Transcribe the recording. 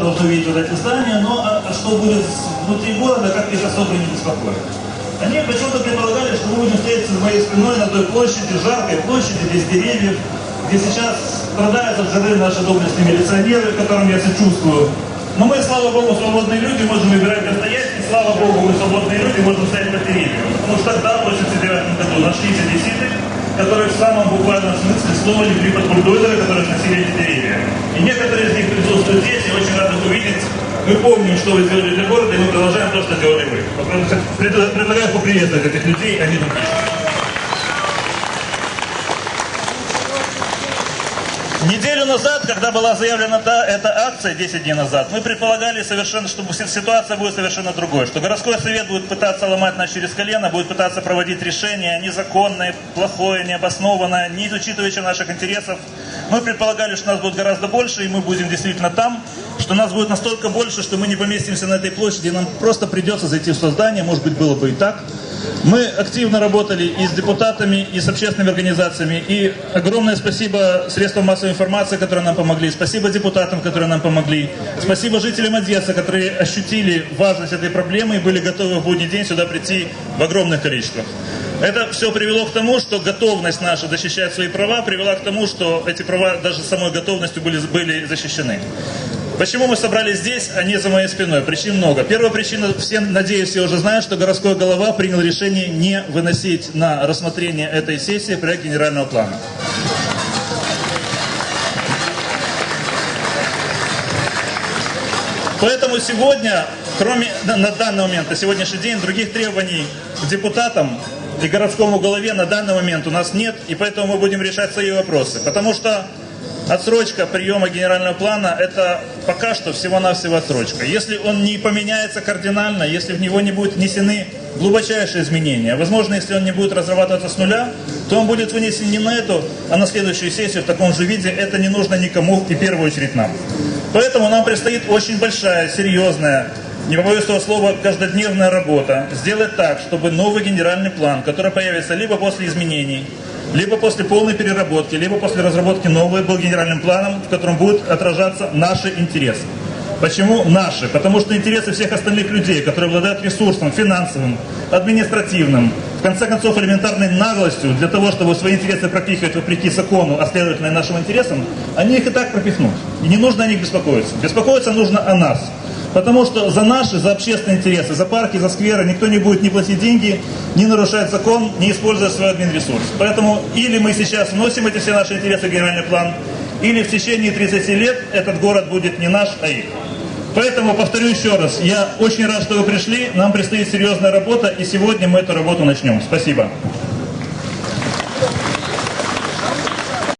вот эти здания, но а, а что будет внутри города, как их особо не беспокоит. Они почему-то предполагали, что мы будем встретиться за моей спиной на той площади, жаркой площади, без деревьев, где сейчас страдают от жары наши доблестные милиционеры, которым я сочувствую. Но мы, слава Богу, свободные люди, можем выбирать и слава Богу, мы свободные люди, можем стоять под деревьями. Потому что тогда, в 89 году, нашлись одесситы, которые в самом буквальном смысле слова легли под бульдозеры, которые сносили эти деревья. И некоторые из них присутствуют здесь, и очень. Мы помним, что вы сделали для города, и мы продолжаем то, что сделали вы. Предлагаю поприветствовать этих людей, они тут есть. Неделю назад, когда была заявлена та, эта акция, 10 дней назад, мы предполагали совершенно, что ситуация будет совершенно другой, что городской совет будет пытаться ломать нас через колено, будет пытаться проводить решения незаконные, плохое, необоснованное, не учитывающие наших интересов. Мы предполагали, что нас будет гораздо больше, и мы будем действительно там, что нас будет настолько больше, что мы не поместимся на этой площади, нам просто придется зайти в создание, может быть, было бы и так. Мы активно работали и с депутатами, и с общественными организациями. И огромное спасибо средствам массовой информации, которые нам помогли. Спасибо депутатам, которые нам помогли. Спасибо жителям Одессы, которые ощутили важность этой проблемы и были готовы в будний день сюда прийти в огромных количествах. Это все привело к тому, что готовность наша защищать свои права привела к тому, что эти права даже самой готовностью были, были защищены. Почему мы собрались здесь, а не за моей спиной? Причин много. Первая причина, все, надеюсь, все уже знают, что городской голова принял решение не выносить на рассмотрение этой сессии проект генерального плана. Поэтому сегодня, кроме на данный момент, на сегодняшний день, других требований к депутатам и городскому голове на данный момент у нас нет, и поэтому мы будем решать свои вопросы. Потому что Отсрочка приема генерального плана – это пока что всего-навсего отсрочка. Если он не поменяется кардинально, если в него не будут внесены глубочайшие изменения, возможно, если он не будет разрабатываться с нуля, то он будет вынесен не на эту, а на следующую сессию в таком же виде. Это не нужно никому и в первую очередь нам. Поэтому нам предстоит очень большая, серьезная, не побоюсь этого слова, каждодневная работа. Сделать так, чтобы новый генеральный план, который появится либо после изменений, либо после полной переработки, либо после разработки нового был генеральным планом, в котором будут отражаться наши интересы. Почему наши? Потому что интересы всех остальных людей, которые обладают ресурсом финансовым, административным, в конце концов элементарной наглостью для того, чтобы свои интересы пропихивать вопреки закону, а следовательно и нашим интересам, они их и так пропихнут. И не нужно о них беспокоиться. Беспокоиться нужно о нас. Потому что за наши, за общественные интересы, за парки, за скверы никто не будет ни платить деньги, ни нарушать закон, ни использовать свой админресурс. Поэтому или мы сейчас вносим эти все наши интересы в генеральный план, или в течение 30 лет этот город будет не наш, а их. Поэтому повторю еще раз, я очень рад, что вы пришли, нам предстоит серьезная работа, и сегодня мы эту работу начнем. Спасибо.